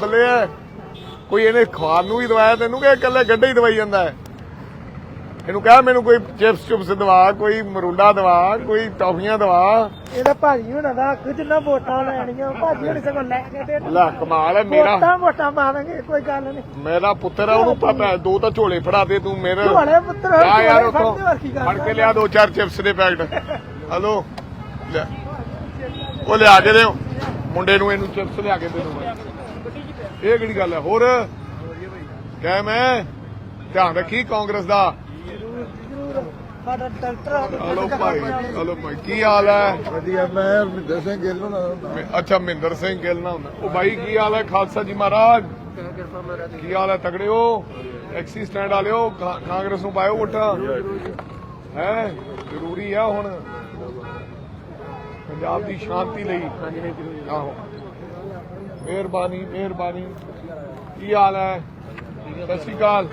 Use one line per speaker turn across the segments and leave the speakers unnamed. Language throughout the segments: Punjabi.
ਬੱਲੇ ਐ। ਕੋਈ ਇਹਨੇ ਖਾਣ ਨੂੰ ਵੀ ਦਵਾਇਆ ਤੈਨੂੰ ਕਿ ਇਕੱਲੇ ਗੱਡੇ ਹੀ ਦਵਾਈ ਜਾਂਦਾ ਹੈ ਇਹਨੂੰ ਕਹਿ ਮੈਨੂੰ ਕੋਈ ਚਿਪਸ ਚੁਪਸ ਦਵਾ ਕੋਈ ਮਰੂੰਡਾ ਦਵਾ ਕੋਈ ਟੌਫੀਆਂ ਦਵਾ।
ਇਹਦਾ ਭਾਜੀ ਹੁਣਾਂ ਦਾ ਅੱਖ ਜਿੰਨਾ ਵੋਟਾਂ ਲੈਣੀਆਂ ਭਾਜੀ ਹੁਣੇ ਸਗੋਂ ਲੈ ਕੇ ਤੇ
ਲੈ ਕਮਾਲ ਹੈ ਮੇਰਾ।
ਵੋਟਾਂ ਵੋਟਾਂ ਪਾਵਾਂਗੇ ਕੋਈ ਗੱਲ ਨਹੀਂ।
ਮੇਰਾ ਪੁੱਤਰ ਆ ਉਹਨੂੰ ਪਤਾ ਹੈ ਦੋ ਤਾਂ ਝੋਲੇ ਫੜਾ ਦੇ ਤੂੰ ਮੇਰੇ।
ਝੋਲੇ ਪੁੱਤਰ
ਆ ਯਾਰ
ਝੋਲੇ
ਉੱਥੋਂ
ਹੋਰ ਕੀ
ਫੜ ਕੇ ਲਿਆ ਦੋ ਚਾਰ ਚਿਪਸ ਦੇ ਪੈਕਟ। ਹਲੋ ਲੈ। ਉਹ ਲਿਆ ਕੇ ਦਿਓ। ਮੁੰਡੇ ਨੂੰ ਇਹਨੂੰ ਚਿਪਸ ਲਿਆ ਕੇ ਦੇ ਦੂੰਗਾ ਇਹ ਕਿਹੜੀ ਗੱਲ ਹੈ? ਹੋਰ? ਕਹਿ ਮੈਂ ਧਿਆਨ ਰੱਖੀ ਕਾਂਗਰਸ ਦਾ।
ਸਾਡਾ ਡਾਕਟਰ
ਹਲੋ ਭਾਈ ਹਲੋ ਭਾਈ ਕੀ ਹਾਲ ਹੈ?
ਵਧੀਆ ਮੈਂ ਹਰਮਿੰਦਰ ਸਿੰਘ ਗਿੱਲ ਨੂੰ
ਮੈਂ- ਅੱਛਾ ਮਹਿੰਦਰ ਸਿੰਘ ਗਿੱਲ ਨਾ ਹੁੰਦਾ। ਉਹ ਬਾਈ ਕੀ ਹਾਲ ਹੈ ਖਾਲਸਾ ਜੀ ਮਹਾਰਾਜ? ਕੀ ਹਾਲ ਹੈ ਤਗੜੇ ਹੋ? ਐਕਸੀ ਸਟੈਂਡ ਵਾਲਿਓ ਕਾਂਗਰਸ ਨੂੰ ਪਾਇਓ ਵੋਟਾਂ। ਹੈ? ਜ਼ਰੂਰੀ ਆ ਹੁਣ। ਪੰਜਾਬ ਦੀ ਸ਼ਾਂਤੀ ਲਈ। ਆਹੋ। ਮਿਹਰਬਾਨੀ ਮਿਹਰਬਾਨੀ। ਕੀ ਹਾਲ ਹੈ? ਸਤਿ ਸ਼੍ਰੀ ਅਕਾਲ।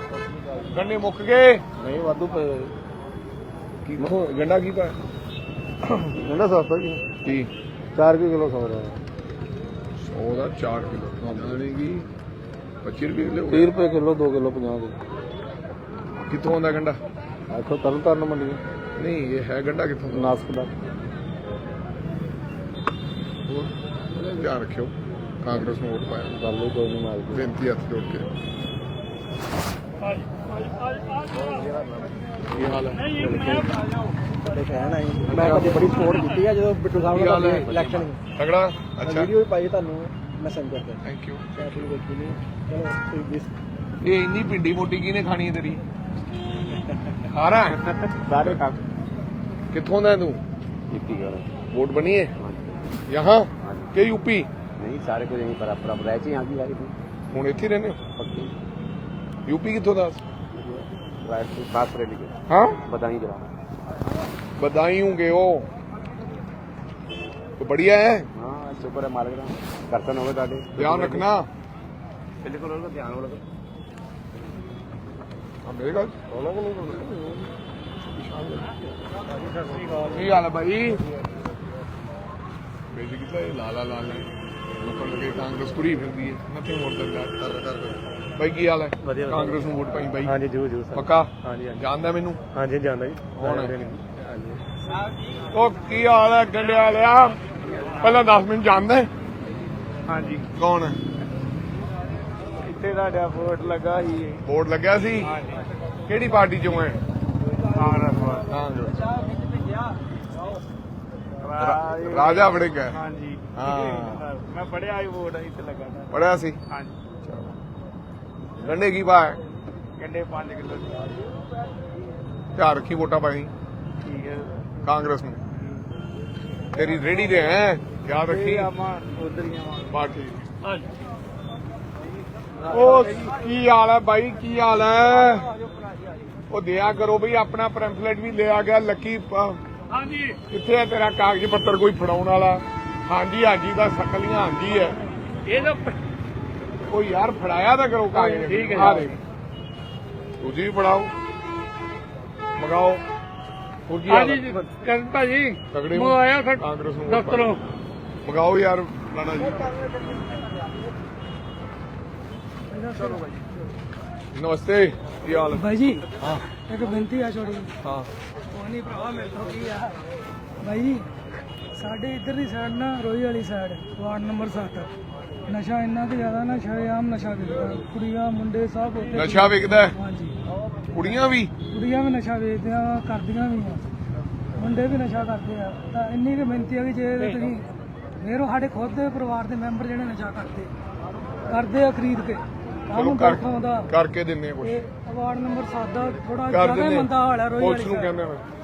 ਗੰਨੇ ਮੁੱਕ ਗਏ?
ਨਹੀਂ ਵਾਧੂ ਪਏ
ਕੀ ਗੰਡਾ ਕੀ ਪਾ
ਗੰਡਾ ਸਸਤਾ ਜੀ।
ਕੀ?
4 ਕਿਲੋ ਸੌ ਰਿਹਾ
100 ਦਾ 4 ਕਿਲੋ। ਤੁਹਾਨੂੰ ਦੇਣਗੀ 25 ਰੁਪਏ ਕਿਲੋ
30 ਰੁਪਏ ਕਿਲੋ 2 ਕਿਲੋ 50 ਦੇ।
ਕਿੱਥੋਂ ਆਉਂਦਾ ਗੰਡਾ?
ਆਖੋ ਤਰਨ ਤਾਰਨ ਮੰਡੀ।
ਨਹੀਂ ਇਹ ਹੈ ਗੰਡਾ ਕਿੱਥੋਂ? ਦਾ
ਨਾਸਕ ਦਾ।
ਹੋਰ? ਧਿਆਨ ਰੱਖਿਓ। ਕਾਂਗਰਸ ਨੂੰ ਵੋਟ ਪਾਇਆ।
ਗੱਲ ਕੋਈ ਨਹੀਂ ਮਾਰਦੀ
ਬੇਨਤੀ ਹੱਥ ਜੋੜ ਕੇ। ਕੀ ਹਾਲ ਹੈ?
ਮੈਂ ਕਦੇ ਬੜੀ ਸਪੋਰਟ ਕੀਤੀ ਆ ਜਦੋਂ ਬਿੱਟੂ ਸਾਹਿਬ
ਕੀ
ਇਲੈਕਸ਼ਨ
ਤਗੜਾ? ਅੱਛਾ।
ਵੀਡੀਓ ਵੀ ਪਾਈ ਤੁਹਾਨੂੰ ਮੈਂ ਸੈਂਡ
ਥੈਂਕ ਯੂ
ਮੈਂ ਆਪਣੀ ਦੇਖੀ ਨਹੀਂ। ਚਲੋ
ਇਹ ਤੇਰੀ? ਖਾਰਾ ਦਾ ਤੂੰ? ਵੋਟ ਬਣੀ ਯੂਪੀ?
ਨਹੀਂ ਸਾਰੇ ਕੁਝ ਨਹੀਂ ਪਰ ਆਪਣਾ ਰਹਿ ਚ ਆ ਗਈ ਵਾਰੀ
ਹੁਣ ਇੱਥੇ ਰਹਿੰਦੇ ਹੋ
ਪੱਕੀ
ਯੂਪੀ ਕਿੱਥੋਂ ਦਾ
ਰਾਈਟ ਤੋਂ ਖਾਸ ਰੈਲੀ ਕੇ
ਹਾਂ
ਬਤਾਈ ਜਰਾ
बधाई होंगे हो तो बढ़िया है
ਹਾਂ ਸ਼ੁਕਰ ਹੈ ਮਾਲਕ ਦਾ ਕਰਤਨ ਹੋਵੇ ਤੁਹਾਡੇ
ध्यान रखना
ਬਿਲਕੁਲ ਉਹਦਾ ਧਿਆਨ ਹੋਵੇ
हाँ, मेरे गल ਕੀ ਹਾਲ ਹੈ ਭਾਈ ਬੇਜੀ ਕਿਤਾ ਇਹ ਲਾਲਾ ਲਾਲ ਨੇ ਲੋਕਾਂ ਲੱਗੇ ਕਾਂਗਰਸ ਤੁਰੀ ਫਿਰਦੀ ਹੈ। ਨਥਿੰਗ ਮੋਰ ਦੈਨ ਦੈਟ ਭਾਈ ਕੀ ਹਾਲ ਹੈ?
ਵਧੀਆ।
ਕਾਂਗਰਸ ਨੂੰ ਵੋਟ ਪਾਈ ਬਾਈ।
ਹਾਂਜੀ ਜੂ ਜੂ
ਪੱਕਾ?
ਹਾਂਜੀ ਹਾਂਜੀ।
ਜਾਣਦਾ ਮੈਨੂੰ?
ਹਾਂਜੀ ਜਾਂਦਾ ਜੀ।
ਕੌਣ ਹੈ?
ਹਾਂਜੀ।
ਉਹ ਕੀ ਹਾਲ ਹੈ ਗੰਡਿਆ ਵਾਲਿਆ? ਪਹਿਲਾਂ 10 ਮਿੰਟ ਜਾਣਦਾ?
ਹਾਂਜੀ।
ਕੌਣ ਹੈ?
ਇੱਥੇ ਤੁਹਾਡਾ ਵੋਟ ਲੱਗਾ ਸੀ।
ਵੋਟ ਲੱਗਿਆ ਸੀ? ਕਿਹੜੀ ਪਾਰਟੀ ਚੋਂ ਹੈ?
ਕਾਂਗਰਸ
ਕਾਂਗਰਸ। ਰਾਜਾ ਵੜਿੰਗ ਹੈ
ਹਾਂਜੀ
ਹਾਂ।
ਮੈਂ ਪੜਿਆ ਹੀ ਵੋਟ ਇੱਥੇ ਲੱਗਾ ਤਾ।
ਪੜਿਆ ਸੀ
ਹਾਂਜੀ
ਗੰਡੇ ਕੀ ਪਾ
ਕੰਡੇ 5 ਕਿਲੋ
ਧਿਆਨ ਰੱਖੀ ਵੋਟਾਂ ਪਾਈ
ਠੀਕ ਹੈ
ਕਾਂਗਰਸ ਨੂੰ ਤੇਰੀ ਰੇੜੀ ਦੇ ਹੈ ਯਾਦ ਰੱਖੀ
ਇਹ ਆਵਾਂ ਉਧਰ ਹੀ ਆਵਾਂ
ਪਾਰਟੀ ਉਹ ਕੀ ਹਾਲ ਹੈ ਬਾਈ ਕੀ ਹਾਲ ਹੈ ਉਹ ਦਿਆ ਕਰੋ ਬਈ ਆਪਣਾ ਪੈਂਫਲੇਟ ਵੀ ਲਿਆ ਗਿਆ ਲੱਕੀ ਪ-
ਹਾਂਜੀ।
ਕਿੱਥੇ ਹੈ ਤੇਰਾ ਕਾਗਜ਼ ਪੱਤਰ? ਕੋਈ ਫੜਾਉਣ ਵਾਲਾ? ਹਾਂਜੀ ਹਾਂਜੀ ਦਾ ਸਕਲੀਆਂ ਹਾਂਜੀ ਹੈ
ਇਹ ਤਾਂ
ਉਹ ਯਾਰ ਫੜਾਇਆ ਤਾਂ ਕਰੋ ਕਾਗਜ਼।
ਠੀਕ ਹੈ।
ਆ
ਜੀ।
ਤੁਸੀਂ ਵੀ ਫੜਾਓ। ਮਗਾਓ। ਹਾਲ
ਹਾਂਜੀ? ਕਰਨ ਭਾਜੀ
ਤਗੜੇ
ਮੈਂ ਆਇਆ ਫਿਰ।
ਕਾਂਗਰਸ ਨੂੰ
ਦਫ਼ਤਰੋਂ।
ਮਗਾਓ ਯਾਰ ਰਾਣਾ ਜੀ। ਨਮਸਤੇ। ਕੀ ਹਾਲ? ਹੈ?
ਭਾਈ ਜੀ
ਹਾਂ।
ਇੱਕ ਬੇਨਤੀ ਆ ਛੋੜੀ
ਹਾਂ।
ਨਹੀਂ ਭਰਾ ਮੇਰੇ ਤੋਂ ਕੀ ਆ? ਭਾਈ ਸਾਡੇ ਇੱਧਰ ਦੀ ਸਾਈਡ ਨਾ ਰੋਈ ਵਾਲੀ ਸਾਈਡ ਵਾਰਡ ਨੰਬਰ 7 ਨਸ਼ਾ ਇੰਨਾ ਕਿ ਜ਼ਿਆਦਾ ਨਾ ਸ਼ਰੇਆਮ ਨਸ਼ਾ ਵਿਕਦਾ ਕੁੜੀਆਂ ਮੁੰਡੇ ਸਭ ਉੱਥੇ
ਨਸ਼ਾ ਵਿਕਦਾ ਹੈ?
ਹਾਂਜੀ।
ਕੁੜੀਆਂ ਵੀ?
ਕੁੜੀਆਂ ਵੀ ਨਸ਼ਾ ਵੇਚਦੀਆਂ ਵਾ, ਕਰਦੀਆਂ ਵੀ ਆ। ਮੁੰਡੇ ਵੀ ਨਸ਼ਾ ਕਰਦੇ ਆ। ਤਾਂ ਇੰਨੀ ਕੁ ਬੇਨਤੀ ਆ ਕਿ ਜੇ ਤੁਸੀਂ ਫੇਰ ਉਹ ਸਾਡੇ ਖੁਦ ਦੇ ਪਰਿਵਾਰ ਦੇ ਮੈਂਬਰ ਜਿਹੜੇ ਨਸ਼ਾ ਕਰਦੇ ਕਰਦੇ ਆ ਖਰੀਦ ਕੇ।
ਚਲੋ ਕਰ
ਦਾ
ਕਰਕੇ ਦਿੰਨੇ ਆ ਕੁਝ
ਇਹ ਵਾਰਡ ਨੰਬਰ 7 ਦਾ ਥੋੜਾ
ਕਰ
ਜ਼ਿਆਦਾ
ਦਿੰਦੇ
ਮੰਦਾ ਹਾਲ ਰੋਈ
ਪੁਲਿਸ
ਵਾਲੀ
ਨੂੰ
side।
ਕਹਿੰਦੇ ਮੈਂ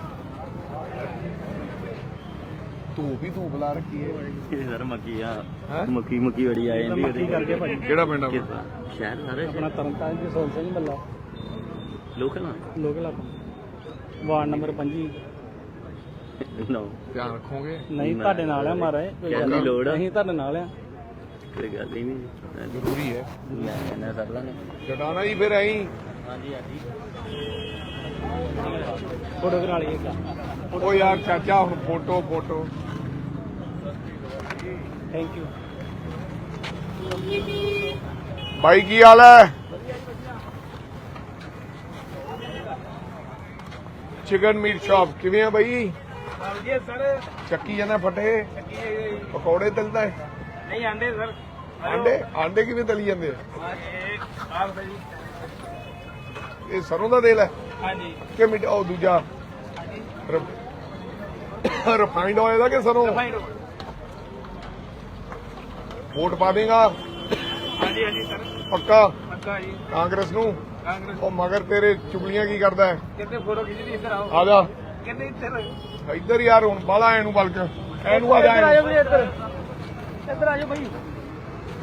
ਤੂੰ ਵੀ ਤੂੰ ਬੁਲਾ ਰੱਖੀ ਹੈ।
ਇਹ ਸਰ ਮੱਕੀ ਆ
ਹੈਂ?
ਮੱਕੀ ਮੱਕੀ ਬੜੀ ਆ ਜਾਂਦੀ ਉਹਦੇ ਕਰਕੇ ਭਾਜੀ।
ਕਿਹੜਾ ਪਿੰਡ ਆ
ਸ਼ਹਿਰ ਸਾਰੇ
ਆਪਣਾ ਤਰਨਤਾਰਨ ਦੇ ਸੋਲ ਸਿੰਘ ਮੱਲਾ।
ਲੋਕਲ ਆ?
ਲੋਕਲ ਆਪਣਾ। ਵਾਰਡ ਨੰਬਰ 25
ਨੋ
ਧਿਆਨ ਰੱਖੋਗੇ?
ਨਹੀਂ ਤੁਹਾਡੇ ਨਾਲ ਆ ਮਾਰਾ
ਕਹਿਣ ਦੀ ਲੋੜ ਆ?
ਅਸੀਂ ਤੁਹਾਡੇ ਨਾਲ ਆ।
ਕੋਈ ਗੱਲ ਹੀ ਨਹੀਂ।
ਜ਼ਰੂਰੀ ਹੈ।
ਲੈ ਕਹਿੰਦਾ ਸਰ ਲਾਂਗੇ
ਜਟਾਣਾ ਜੀ ਫਿਰ ਆਈ
ਹਾਂਜੀ ਹਾਂਜੀ।
ਫੋਟੋ ਕਰਾ ਲਈਏ ਇੱਕ।
ਉਹ ਯਾਰ ਚਾਚਾ ਹੁਣ ਫੋਟੋ ਫੋਟੋ।
ਥੈਂਕ ਯੂ
ਬਾਈ ਕੀ ਹਾਲ ਹੈ? ਚਿਕਨ ਮੀਟ ਸ਼ਾਪ ਕਿਵੇਂ ਆ ਬਾਈ?
ਸਰ।
ਚੱਕੀ ਜਾਂਦਾ ਫਟੇ? ਪਕੌੜੇ ਤਲਦਾ ਹੈ?
ਨਹੀਂ ਆਂਦੇ ਸਰ।
ਆਂਡੇ? ਆਂਡੇ ਕਿਵੇਂ ਤਲੀ ਜਾਂਦੇ ਆ? ਇਹ ਸਰੋਂ ਦਾ ਤੇਲ ਹੈ?
ਹਾਂਜੀ।
ਕਿ ਮਿੱਟ ਉਹ ਦੂਜਾ। ਰਿਫਾਈਂਡ ਆਇਲ ਦਾ ਕਿ ਸਰੋਂ?
ਫਾਈਨ
ਵੋਟ ਪਾ ਦੇਗਾ?
ਹਾਂਜੀ ਹਾਂਜੀ ਸਰ।
ਪੱਕਾ?
ਪੱਕਾ ਜੀ।
ਕਾਂਗਰਸ ਨੂੰ?
ਕਾਂਗਰਸ
ਉਹ ਮਗਰ ਤੇਰੇ ਚੁਗਲੀਆਂ ਕੀ ਕਰਦਾ ਹੈ?
ਕਿਤੇ ਫੋਟੋ ਖਿੱਚਦੀ ਇੱਧਰ ਆਓ।
ਆ ਜਾ।
ਕਿਤੇ ਇੱਧਰ।
ਇੱਧਰ ਯਾਰ ਹੁਣ ਬਾਲਾ ਐ ਨੂੰ ਬਲਕ। ਐਨੂੰ ਆ ਜਾ
ਇੱਧਰ ਆਜੋ
ਇਹਨੂੰ।
ਵੀ ਇੱਧਰ। ਇੱਧਰ ਆਜੋ ਭਾਈ।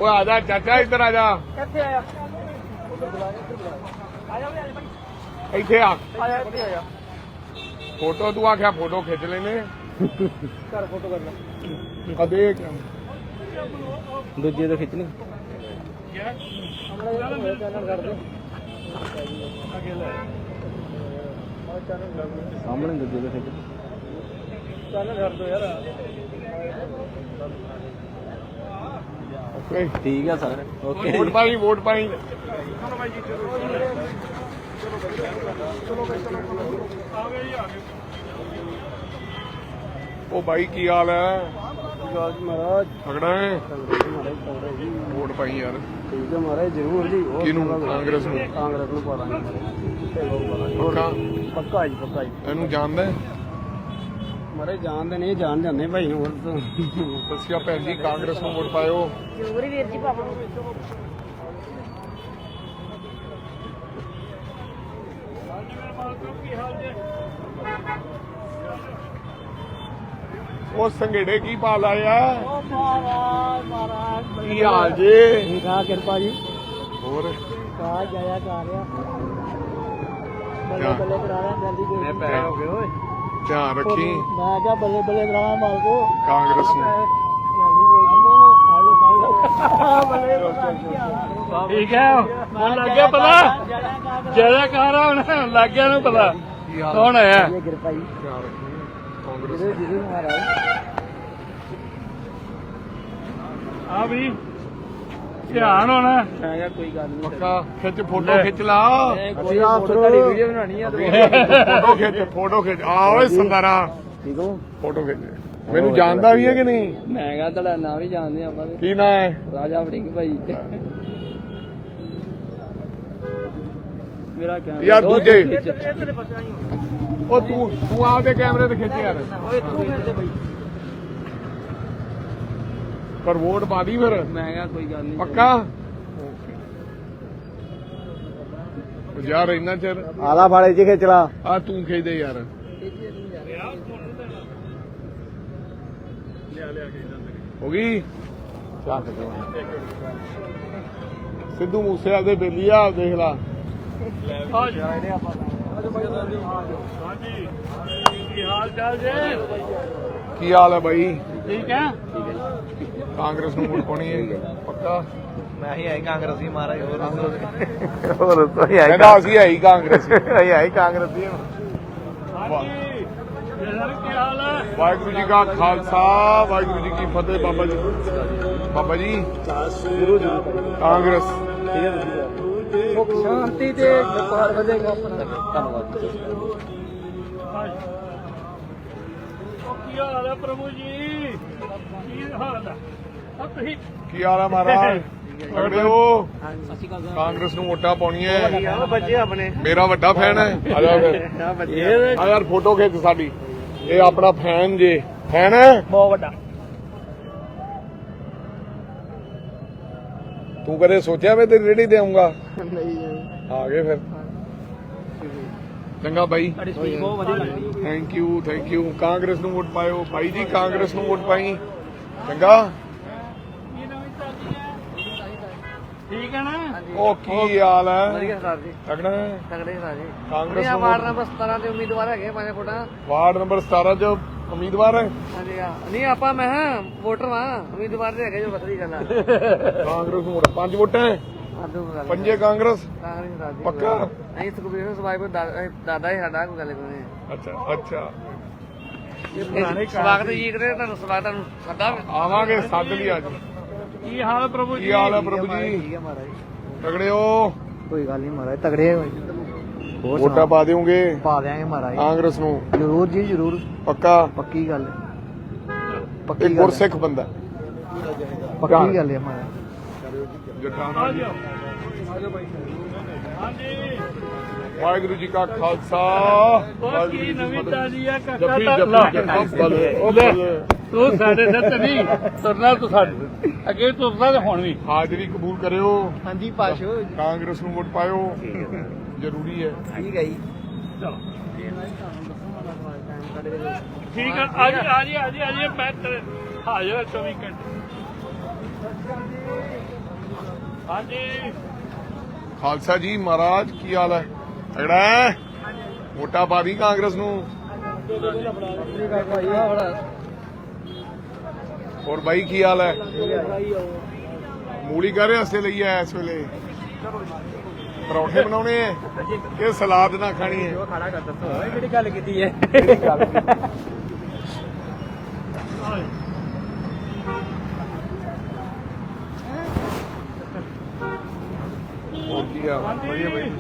ਓਏ ਆ ਜਾ ਚਾਚਾ ਇੱਧਰ ਆ ਜਾ।
ਇੱਥੇ ਆਇਆ। ਆਜਾ ਵੀ ਆਜਾ ਭਾਈ
ਇੱਥੇ ਆ।
ਆਜਾ ਇੱਥੇ ਆਜਾ
ਫੋਟੋ ਤੂੰ ਆਖਿਆ ਫੋਟੋ ਖਿੱਚ ਲੈਨੇ।
ਘਰ ਫੋਟੋ ਕਰ ਲੈ।
ਆ ਦੇਖ।
ਦੂਜੇ ਤੋਂ ਖਿੱਚਣੀ ਚੈਨਲ ਕਰ ਦੇ। ਸਾਹਮਣੇ ਦੂਜੇ ਤੋਂ ਖਿੱਚ ਚੈਨਲ ਕਰ ਦੋ ਯਾਰ।
ਓਕੇ।
ਠੀਕ ਆ ਸਰ। ਓਕੇ
ਵੋਟ ਪਾਈ ਵੋਟ ਪਾਈ। ਉਹ ਬਾਈ ਕੀ ਹਾਲ ਹੈ?
ਮਹਾਰਾਜ?
ਤਗੜਾ ਹੈ?
ਮਹਾਰਾਜ ਤਗੜੇ ਜੀ।
ਵੋਟ ਪਾਈ ਯਾਰ।
ਠੀਕ ਹੈ ਮਹਾਰਾਜ ਜ਼ਰੂਰ ਜੀ ਉਹ
ਕਿਹਨੂੰ? ਕਾਂਗਰਸ ਨੂੰ।
ਕਾਂਗਰਸ ਨੂੰ ਪਾਵਾਂਗੇ
ਪੱਕਾ
ਪੱਕਾ ਜੀ ਪੱਕਾ ਜੀ।
ਇਹਨੂੰ ਜਾਣਦਾ ਹੈ?
ਮਹਾਰਾਜ ਜਾਣਦੇ ਨਹੀਂ ਜਾਣ ਜਾਂਦੇ ਭਾਈ ਹੋਰ ਤਾਂ
ਦੱਸਿਆ ਭੈਣ ਜੀ ਕਾਂਗਰਸ ਨੂੰ ਵੋਟ ਪਾਇਓ।
ਜ਼ਰੂਰ ਹੀ ਵੀਰ ਜੀ ਪਾਪਾ
ਉਹ ਸੰਘੇੜੇ ਕੀ ਪਾ ਲਾਇਆ?
ਮਹਾਰਾਜ ਮਹਾਰਾਜ
ਕੀ ਹਾਲ ਜੀ?
ਠੀਕ ਆ ਕਿਰਪਾ ਜੀ।
ਹੋਰ?
ਕਾ ਜਾਇਆ ਜਾ ਰਿਹਾ। ਬੱਲੇ? ਬੱਲੇ ਕਰਾ ਰਿਹਾ ਜਲਦੀ ਕੋਈ ਮੈਂ
ਪੈਰ ਹੋ
ਗਏ ਓਏ।
ਧਿਆਨ ਰੱਖੀ।
ਮੈਂ ਕਿਹਾ ਬੱਲੇ ਬੱਲੇ ਕਰਾ ਰਿਹਾ ਮਾਲ ਕੋ
ਕਾਂਗਰਸ ਨੂੰ।
ਠੀਕ ਹੈ ਹੁਣ ਲੱਗ ਗਿਆ ਪਤਾ ਜਿਹੜਾ ਕਹਾਰਾ ਹੁਣ ਲੱਗ ਗਿਆ ਨੂੰ ਪਤਾ ਕੌਣ ਆਇਆ?
ਕਿਰਪਾ ਜੀ।
ਕਾਂਗਰਸ
ਜਿਹਦੇ ਜਿਹਦੇ ਮਹਾਰਾਜ
ਆ ਵੀ। ਧਿਆਨ ਹੋਣਾ।
ਮੈਂ ਕਿਹਾ ਕੋਈ ਗੱਲ ਨਹੀਂ।
ਪੱਕਾ। ਖਿੱਚ ਫੋਟੋ ਖਿੱਚ ਲਾ।
ਅਸੀਂ ਆਪ ਤੁਹਾਡੀ ਵੀਡੀਓ ਬਣਾਣੀ ਆ
ਫੋਟੋ ਖਿੱਚ ਫੋਟੋ ਖਿੱਚ ਆ ਓਏ ਸੰਦਾਰਾ
ਠੀਕ ਹੋ?
ਫੋਟੋ ਖਿੱਚ। ਮੈਨੂੰ ਜਾਣਦਾ ਵੀ ਹੈ ਕਿ ਨਹੀਂ?
ਮੈਂ ਕਿਹਾ ਤੁਹਾਡਾ ਨਾਂ ਵੀ ਜਾਣਦੇ ਆਪਾਂ ਤੇ।
ਕੀ ਨਾਂ ਹੈ?
ਰਾਜਾ ਵੜਿੰਗ ਭਾਈ। ਮੇਰਾ ਕੈਮਰਾ
ਯਾਰ ਦੂਜੇ। ਉਹ ਤੂੰ ਤੂੰ ਆਪਦੇ ਕੈਮਰੇ ਤੇ ਖਿੱਚ ਯਾਰ।
ਓਏ ਤੂੰ ਖਿੱਚ ਭਾਈ
ਪਰ ਵੋਟ ਪਾ ਦੀ ਫਿਰ।
ਮੈਂ ਕਿਹਾ ਕੋਈ ਗੱਲ ਨਹੀਂ।
ਪੱਕਾ? ਉਹ ਯਾਰ ਇੰਨਾ ਚਿਰ
ਆਲਾ ਫਾਲੇ ਜੀ ਖਿੱਚ ਲਾ।
ਆ ਤੂੰ ਖਿੱਚ ਦੇ ਯਾਰ। ਹੋ ਗਈ? ਸਿੱਧੂ ਮੂਸੇਵਾਲੇ ਦੇ ਬੇਲੀਆ ਦੇਖ ਲਾ।
ਹਾਂਜੀ। ਕੀ ਹਾਲ ਚਾਲ ਜੇ?
ਕੀ ਹਾਲ ਹੈ ਬਾਈ?
ਠੀਕ ਹੈ?
ਕਾਂਗਰਸ ਨੂੰ ਵੋਟ ਪਾਉਣੀ ਹੈ ਪੱਕਾ?
ਮੈਂ ਹੀ ਆਈ ਕਾਂਗਰਸੀ ਮਹਾਰਾਜ ਹੋਰ
ਹੋਰ ਕਹਿੰਦਾ ਅਸੀਂ ਹੀ ਕਾਂਗਰਸ।
ਆਈ ਆਈ ਕਾਂਗਰਸੀ
ਹਾਂਜੀ। ਜਨਰ ਕੀ ਹਾਲ ਹੈ?
ਵਾਹਿਗੁਰੂ ਜੀ ਕਾ ਖਾਲਸਾ ਵਾਹਿਗੁਰੂ ਜੀ ਕੀ ਫਤਿਹ ਬਾਬਾ ਜੀ। ਬਾਬਾ ਜੀ ਕਾਂਗਰਸ।
ਠੀਕ ਹੈ ਸੁਖ ਸ਼ਾਂਤੀ ਤੇ ਵਪਾਰ ਵਧੇਗਾ ਆਪਣਾ। ਧੰਨਵਾਦ
ਕੀ ਹਾਲ ਹੈ ਪ੍ਰਭੂ ਜੀ? ਕੀ ਹਾਲ ਹੈ ਉਹ ਤੁਸੀਂ
ਕੀ ਹਾਲ ਹੈ ਮਹਾਰਾਜ? ਹੋ? ਕਾਂਗਰਸ ਨੂੰ ਵੋਟਾਂ ਪਾਉਣੀਆਂ
ਬੱਚੇ ਆਪਣੇ।
ਮੇਰਾ ਵੱਡਾ ਫੈਨ ਹੈ। ਆ ਜਾ ਫਿਰ।
ਆ ਬੱਚੇ
ਆ ਯਾਰ ਫੋਟੋ ਖਿੱਚ ਸਾਡੀ। ਇਹ ਆਪਣਾ ਫੈਨ ਜੇ। ਫੈਨ ਹੈ?
ਬਹੁਤ ਵੱਡਾ।
ਤੂੰ ਕਦੇ ਸੋਚਿਆ ਮੈਂ ਤੇਰੀ ਰੇੜੀ ਦੇਵਾਂਗਾ
ਨਹੀਂ
ਆ ਗਏ ਫਿਰ। ਚੰਗਾ ਬਾਈ।
ਤੁਹਾਡੀ ਸਪੀਚ ਬਹੁਤ ਵਧੀਆ ਲੱਗਦੀ
thank you thank you Congress ਨੂੰ ਵੋਟ ਪਾਇਓ। ਭਾਈ ਜੀ ਕਾਂਗਰਸ ਨੂੰ ਵੋਟ ਪਾਈ। ਚੰਗਾ।
ਠੀਕ ਹੈ ਨਾ?
ਉਹ ਕੀ ਹਾਲ ਹੈ?
ਵਧੀਆ ਸਰ ਜੀ।
ਤਗੜਾ?
ਤਗੜੇ ਸਰ ਜੀ।
ਕਾਂਗਰਸ
ਵਾਰਡ ਨੰਬਰ 17 ਦੇ ਉਮੀਦਵਾਰ ਹੈਗੇ ਪੰਜ ਫੋਟਾਂ।
ਵਾਰਡ ਨੰਬਰ 17 ਚ ਉਮੀਦਵਾਰ ਹੈ।
ਹਾਂਜੀ ਆ ਨਹੀਂ ਆਪਾਂ ਮੈਂ ਹਾਂ ਵੋਟਰ ਵਾਂ ਉਮੀਦਵਾਰ ਦੇ ਹੈਗੇ ਜੋ ਵੱਖਰੀ ਗੱਲ ਆ।
ਕਾਂਗਰਸ ਨੂੰ ਵੋਟ ਪੰਜ ਵੋਟਾਂ ਹੈ।
ਆਦੂ ਗੱਲ
ਪੰਜੇ ਕਾਂਗਰਸ।
ਕਾਂਗਰਸ ਸਰ ਜੀ
ਪੱਕਾ?
ਨਹੀਂ ਸੁਖਬੀਰ ਸਵਾਈ ਕੋ ਦਾਦਾ ਹੀ ਸਾਡਾ ਕੋਈ ਗੱਲ ਕੋਈ
ਅੱਛਾ ਅੱਛਾ।
ਸਵਾਗਤ ਜੀ ਕਰੇ ਤੁਹਾਨੂੰ ਸਵਾਗਤ ਤੁਹਾਨੂੰ ਸੱਦਾ
ਆਵਾਂਗੇ ਸੱਦ ਲਈ ਅੱਜ।
ਕੀ ਹਾਲ ਪ੍ਰਭੂ
ਕੀ ਹਾਲ ਹੈ ਪ੍ਰਭੂ ਜੀ?
ਠੀਕ ਹੈ ਮਹਾਰਾਜ।
ਤਗੜੇ ਹੋ।
ਕੋਈ ਗੱਲ ਨਹੀਂ ਮਹਾਰਾਜ ਤਗੜੇ ਹੋਏ। ਹੋਰ
ਵੋਟਾਂ? ਪਾ ਦਿਓਗੇ?
ਪਾ ਦਿਆਂਗੇ ਮਹਾਰਾਜ।
ਕਾਂਗਰਸ ਨੂੰ?
ਜ਼ਰੂਰ ਜੀ ਜ਼ਰੂਰ।
ਪੱਕਾ?
ਪੱਕੀ ਗੱਲ ਹੈ।
ਇੱਕ
ਪੱਕੀ ਗੱਲ ਹੈ।
ਗੁਰਸਿੱਖ ਬੰਦਾ।
ਪੱਕੀ ਗੱਲ ਹੈ ਮਹਾਰਾਜ।
ਵਾਹਿਗੁਰੂ ਜੀ ਕਾ ਖਾਲਸਾ।
ਕੀ ਨਵੀਂ ਤਾਜੀ ਆ ਕਾਕਾ
ਜੱਫੀ
ਤਾਂ
ਜੱਫੀ ਜੱਫੀ ਬੱਲੇ ਉਹ ਬੱਲੇ
ਤੂੰ ਸਾਡੇ ਤੇ ਨਹੀਂ ਤੁਰਨਾ ਤੂੰ ਸਾਡੇ ਅੱਗੇ ਤੁਰਨਾ ਤੇ ਹੁਣ ਵੀ।
ਹਾਜ਼ਰੀ ਕਬੂਲ ਕਰਿਓ।
ਹਾਂਜੀ ਪਾਸ਼ੋ।
ਕਾਂਗਰਸ ਨੂੰ ਵੋਟ ਪਾਇਓ। ਜ਼ਰੂਰੀ ਹੈ।
ਠੀਕ ਹੈ ਜੀ।
ਠੀਕ ਆ ਆ ਜੀ ਆ ਜੀ ਆ ਜੀ ਆ ਜੀ ਮੈਂ ਤੇਰੇ ਹਾਜ਼ਰ ਹਾਂ 24 ਘੰਟੇ। ਹਾਂਜੀ।
ਖਾਲਸਾ ਜੀ ਮਹਾਰਾਜ ਕੀ ਹਾਲ ਹੈ? ਪਾ ਦੀ ਕਾਂਗਰਸ ਨੂੰ। ਹੋਰ ਬਾਈ ਕੀ ਹਾਲ ਹੈ? ਮੂਲੀ ਕਰੇ ਵਾਸਤੇ ਲਈ ਆ ਇਸ ਵੇਲੇ? ਪਰੌਂਠੇ ਬਣਾਉਣੇ ਹੈ ਕਿ ਸਲਾਦ ਨਾ ਖਾਣੀ ਹੈ
ਕਰ ਦੱਸੋ ਕਿਹੜੀ ਗੱਲ ਕੀਤੀ
ਆ ਵਧੀਆ ਬਾਈ।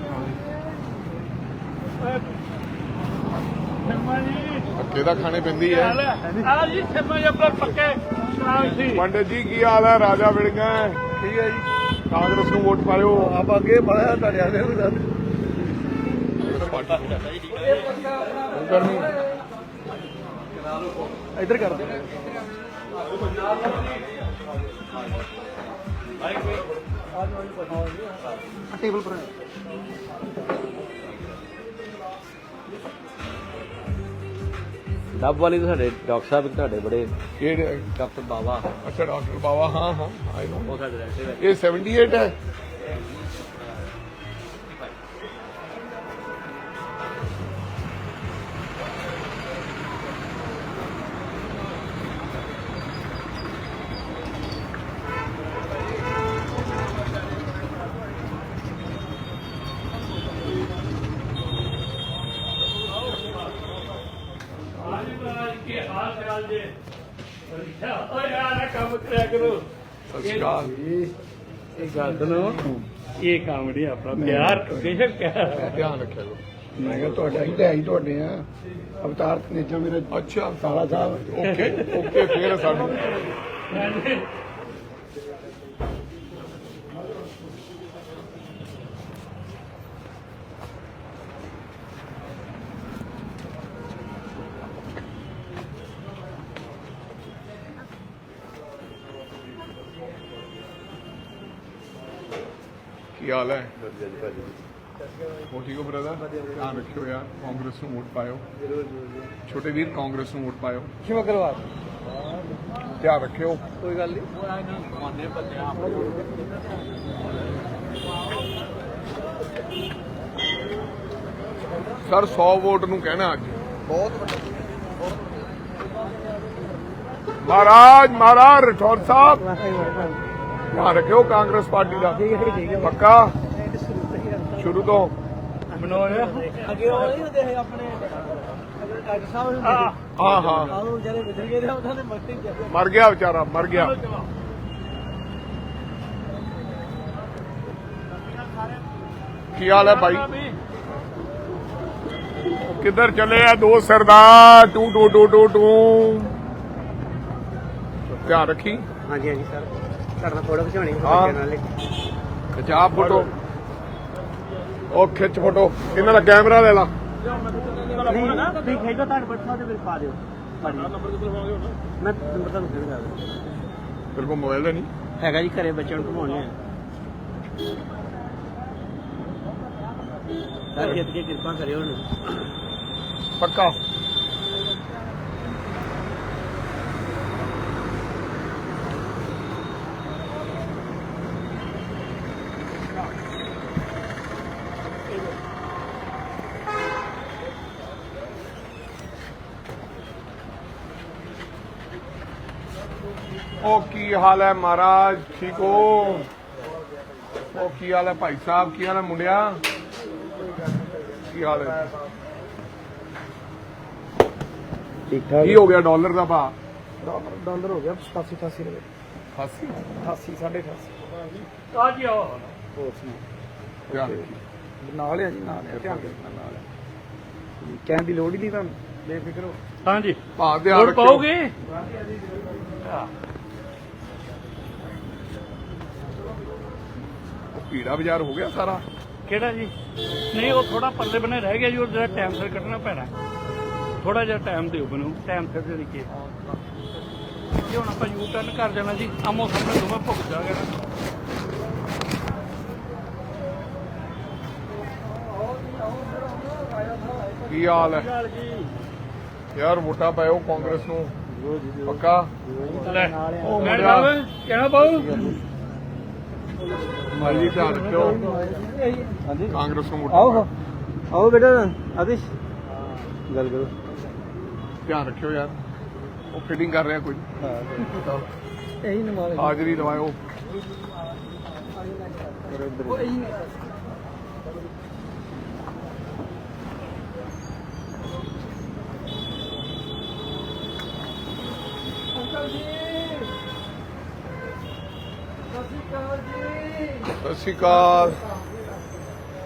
ਜੀ
ਧੱਕੇ ਦਾ ਖਾਣੇ ਪੈਂਦੀ ਹੈ
ਆ ਜੀ ਸ਼ਰਮਾ ਜੀ ਆਪਣਾ ਪੱਕੇ ਸਲਾਮ ਸੀ।
ਪੰਡਿਤ ਜੀ ਕੀ ਹਾਲ ਹੈ ਰਾਜਾ ਵਿੜਗਾ। ਠੀਕ ਹੈ ਜੀ? ਕਾਂਗਰਸ ਨੂੰ ਵੋਟ ਪਾਇਓ।
ਆਪ ਅੱਗੇ ਪਾਇਆ ਤੁਹਾਡੇ ਵਾਲੇ ਨੂੰ ਦੱਸ ਇੱਧਰ ਕਰ। ਦੇ ਟੇਬਲ ਪਰ
ਡੱਬ ਵਾਲੀ ਤਾਂ ਸਾਡੇ ਡਾਕਟਰ ਸਾਹਿਬ ਤੁਹਾਡੇ ਬੜੇ
ਕਿਹੜੇ?
ਡਾਕਟਰ ਬਾਬਾ
ਅੱਛਾ ਡਾਕਟਰ ਬਾਬਾ ਹਾਂ ਹਾਂ ਆਈ ਨੋ
ਉਹ ਸਾਡੇ ਰਹਿੰਦੇ ਨੇ
ਇਹ 78 ਹੈ। ਅਕਾਲ
ਇਹ ਗੱਲ ਸੁਣੋ। ਇਹ ਕੰਮ ਨਹੀਂ ਆਪਣਾ ਪਿਆਰ ਬੇਸ਼ੱਕ ਪਿਆਰ।
ਧਿਆਨ ਰੱਖਿਆ ਕਰੋ।
ਮੈਂ ਕਿਹਾ ਤੁਹਾਡਾ ਹੀ ਤੇ ਆਈ ਤੁਹਾਡੇ ਆ। ਅਵਤਾਰ ਮੇਰਾ
ਅੱਛਾ।
ਸਾਲਾ ਸਾਹਿਬ।
ਓਕੇ। ਓਕੇ ਫੇਰ ਸਾਡੀ। ਹਾਲ ਹੈ? ਹੋ ਠੀਕ ਹੋ ਬ੍ਰਦਰ ਧਿਆਨ ਰੱਖਿਓ ਯਾਰ ਕਾਂਗਰਸ ਨੂੰ ਵੋਟ ਪਾਇਓ। ਛੋਟੇ ਵੀਰ ਕਾਂਗਰਸ ਨੂੰ ਵੋਟ ਪਾਇਓ।
ਸ਼ਿਵ ਅਗਰਵਾਲ
ਧਿਆਨ ਰੱਖਿਓ।
ਕੋਈ ਗੱਲ ਨਹੀਂ
ਸਰ 100 ਵੋਟ ਨੂੰ ਕਹਿਣਾ ਅੱਜ।
ਬਹੁਤ ਵੱਡਾ।
ਮਹਾਰਾਜ ਮਹਾਰਾਜ ਰਠੌਰ ਸਾਹਿਬ। ਧਿਆਨ ਰੱਖਿਓ ਕਾਂਗਰਸ ਪਾਰਟੀ ਦਾ।
ਠੀਕ ਹੈ ਠੀਕ ਹੈ
ਪੱਕਾ? ਸ਼ੁਰੂ ਤੋਂ
ਅੱਗੇ ਉਹ ਨਹੀਂ ਹੁੰਦੇ ਸੀ ਆਪਣੇ ਡਾਕਟਰ ਸਾਹਿਬ ਹੁੰਦੇ ਸੀ।
ਹਾਂ ਹਾਂ
ਆਹ ਜਿਹੜੇ ਵਿਚਰ ਗਏ ਨੇ ਉਹਨਾਂ ਨੇ ਮਸਤੀ ਕੀਤੀ
ਮਰ ਗਿਆ ਵਿਚਾਰਾ ਮਰ ਗਿਆ। ਕੀ ਹਾਲ ਹੈ ਭਾਈ? ਕਿੱਧਰ ਚੱਲੇ ਆ ਦੋ ਸਰਦਾਰ? ਟੂ ਟੂ ਟੂ ਟੂ ਟੂ। ਧਿਆਨ ਰੱਖੀ।
ਹਾਂਜੀ ਹਾਂਜੀ ਸਰ। ਤੁਹਾਡਾ ਫੋਟੋ ਖਿਚਾਉਣੀ
ਹਾਂ।
ਬੱਚਿਆਂ ਨਾਲ
ਖਿਚਾ ਫੋਟੋ ਉਹ ਖਿੱਚ ਫੋਟੋ ਇਹਨਾਂ ਦਾ ਕੈਮਰਾ ਲੈ ਲਾ।
ਨਹੀਂ ਤੁਸੀਂ ਖੇਡੋ ਤੁਹਾਡੇ ਬੱਚਾ ਤੇ ਫਿਰ ਪਾ ਦਿਓ। ਨੰਬਰ ਕਿੱਥੋਂ ਲਵਾਓਗੇ ਹੁਣ ਮੈਂ ਨੰਬਰ ਤੁਹਾਨੂੰ ਸੈਂਡ ਕਰ ਦਿੰਦਾ
ਤੇਰੇ ਕੋਲ ਮੋਬਾਈਲ ਹੈ ਨਹੀਂ।
ਹੈਗਾ ਜੀ ਘਰੇ ਬੱਚਿਆਂ ਨੂੰ ਘੁਮਾਉਣੇ ਆ। ਸਰ ਜਿੱਤ ਕੇ ਕਿਰਪਾ ਕਰਿਓ ਹੁਣ
ਪੱਕਾ ਉਹ ਕੀ ਹਾਲ ਹੈ ਮਹਾਰਾਜ? ਠੀਕ ਹੋ? ਉਹ ਕੀ ਹਾਲ ਹੈ ਭਾਈ ਸਾਹਿਬ? ਕੀ ਹਾਲ ਹੈ ਮੁੰਡਿਆ? ਕੀ ਹਾਲ ਹੈ?
ਠੀਕ ਠਾਕ।
ਕੀ ਹੋ ਗਿਆ ਡਾਲਰ ਦਾ ਭਾਅ?
ਡਾਲਰ ਹੋ ਗਿਆ 87 88 ਰੁਪਏ।
88
88 88
ਆ ਜੀ ਆਓ।
ਹੋਰ ਸੁਣਾਓ?
ਧਿਆਨ ਰੱਖੀ
ਨਾਲ ਆ ਜੀ ਨਾਲ ਆ ਧਿਆਨ ਰੱਖਣਾ ਨਾਲ ਆ ਕਹਿਣ ਦੀ ਲੋੜ ਹੀ ਨਹੀਂ ਤੁਹਾਨੂੰ? ਬੇਫਿਕਰ ਹੋ।
ਹਾਂ ਜੀ
ਭਾਂ ਧਿਆਨ
ਹੋਰ
ਰੱਖਿਓ।
ਪਾਓਗੇ
ਉਹ ਭੀੜਾ ਬਾਜ਼ਾਰ ਹੋ ਗਿਆ ਸਾਰਾ।
ਕਿਹੜਾ ਜੀ? ਨਹੀਂ ਉਹ ਥੋੜਾ ਪੱਲੇ ਬਨੇ ਰਹਿ ਗਿਆ ਜੀ ਉਹ ਜਿਹੜਾ ਟਾਈਮ ਸਿਰ ਕੱਢਣਾ ਪੈਣਾ। ਥੋੜਾ ਜਿਹਾ ਟਾਈਮ ਦਿਓ ਮੈਨੂੰ ਟਾਈਮ ਸਿਰ ਦੇ ਕੇ ਜੇ ਹੁਣ ਆਪਾਂ ਯੂ ਟਰਨ ਕਰ ਜਾਣਾ ਜੀ। ਆਮੋ ਸਾਹਮਣੇ ਦੋਵੇਂ ਭੁੱਗ ਜਾਗੇ ਨਾ।
ਕੀ ਹਾਲ ਹੈ? ਯਾਰ ਵੋਟਾਂ ਪਾਇਓ ਕਾਂਗਰਸ ਨੂੰ। ਪੱਕਾ?
ਲੈ
ਉਹ
ਮੈਂ
ਮੁੰਡਾ।
ਬਾਬੂ ਕਹਿਣਾ ਬਾਬੂ
ਮਾਲੀ ਧਿਆਨ ਰੱਖਿਓ। ਕਾਂਗਰਸ ਨੂੰ ਵੋਟਾਂ
ਆਓ
ਪਾਇਓ।
ਆਓ ਬੇਟਾ ਆਦਿਸ਼। ਗੱਲ ਕਰੋ।
ਧਿਆਨ ਰੱਖਿਓ ਯਾਰ। ਉਹ ਫਿਟਿੰਗ ਕਰ ਰਿਹਾ ਕੋਈ।
ਇਹੀ ਨਮਾਜ਼
ਹਾਜ਼ਰੀ ਲਵਾਇਓ ਸਤਿ ਸ਼੍ਰੀ ਅਕਾਲ।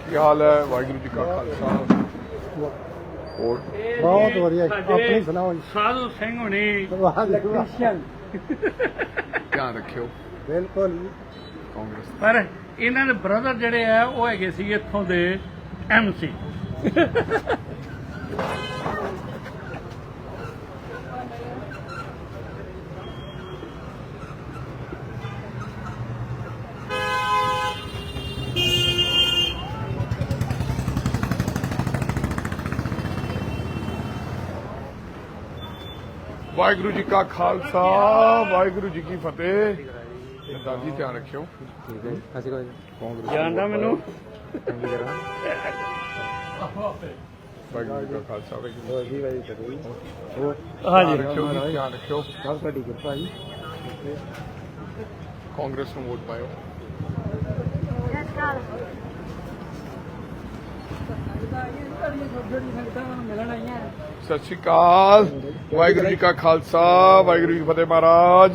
ਕੀ ਹਾਲ ਹੈ? ਵਾਹਿਗੁਰੂ ਜੀ ਕਾ ਖਾਲਸਾ। ਹੋਰ?
ਬਹੁਤ ਵਧੀਆ। ਆਪਣੀ ਸੁਣਾਓ ਜੀ।
ਸਾਧੂ ਸਿੰਘ ਹੁਣੀ।
ਕ੍ਰਿਸਚੀਅਨ
ਧਿਆਨ ਰੱਖਿਓ।
ਬਿਲਕੁਲ
ਕਾਂਗਰਸ
ਪਰ ਇਹਨਾਂ ਦੇ ਬ੍ਰਦਰ ਜਿਹੜੇ ਆ ਉਹ ਹੈਗੇ ਸੀ ਇੱਥੋਂ ਦੇ ਐਮਸੀ
ਵਾਹਿਗੁਰੂ ਜੀ ਕਾ ਖਾਲਸਾ ਵਾਹਿਗੁਰੂ ਜੀ ਕੀ ਫਤਿਹ। ਜੀ ਧਿਆਨ ਰੱਖਿਓ।
ਠੀਕ ਹੈ ਅਸੀਂ ਕੋਈ
ਕਾਂਗਰਸ
ਜਾਣਦਾ ਮੈਨੂੰ?
ਚੰਗੀ ਤਰ੍ਹਾਂ।
ਵਾਹਿਗੁਰੂ ਜੀ ਕਾ ਖਾਲਸਾ ਵਾਹਿਗੁਰੂ
ਜੀ ਵਾਜੀ ਕਰੀ ਹੋਰ
ਹਾਂਜੀ।
ਧਿਆਨ ਰੱਖਿਓ ਜੀ, ਧਿਆਨ ਰੱਖਿਓ।
ਸਭ ਤੁਹਾਡੀ ਕਿਰਪਾ ਜੀ।
ਕਾਂਗਰਸ ਨੂੰ ਵੋਟ ਪਾਇਓ। ਸਤਿ ਸ਼੍ਰੀ ਅਕਾਲ। ਵਾਹਿਗੁਰੂ ਜੀ ਕਾ ਖਾਲਸਾ ਵਾਹਿਗੁਰੂ ਜੀ ਕੀ ਫਤਿਹ ਮਹਾਰਾਜ।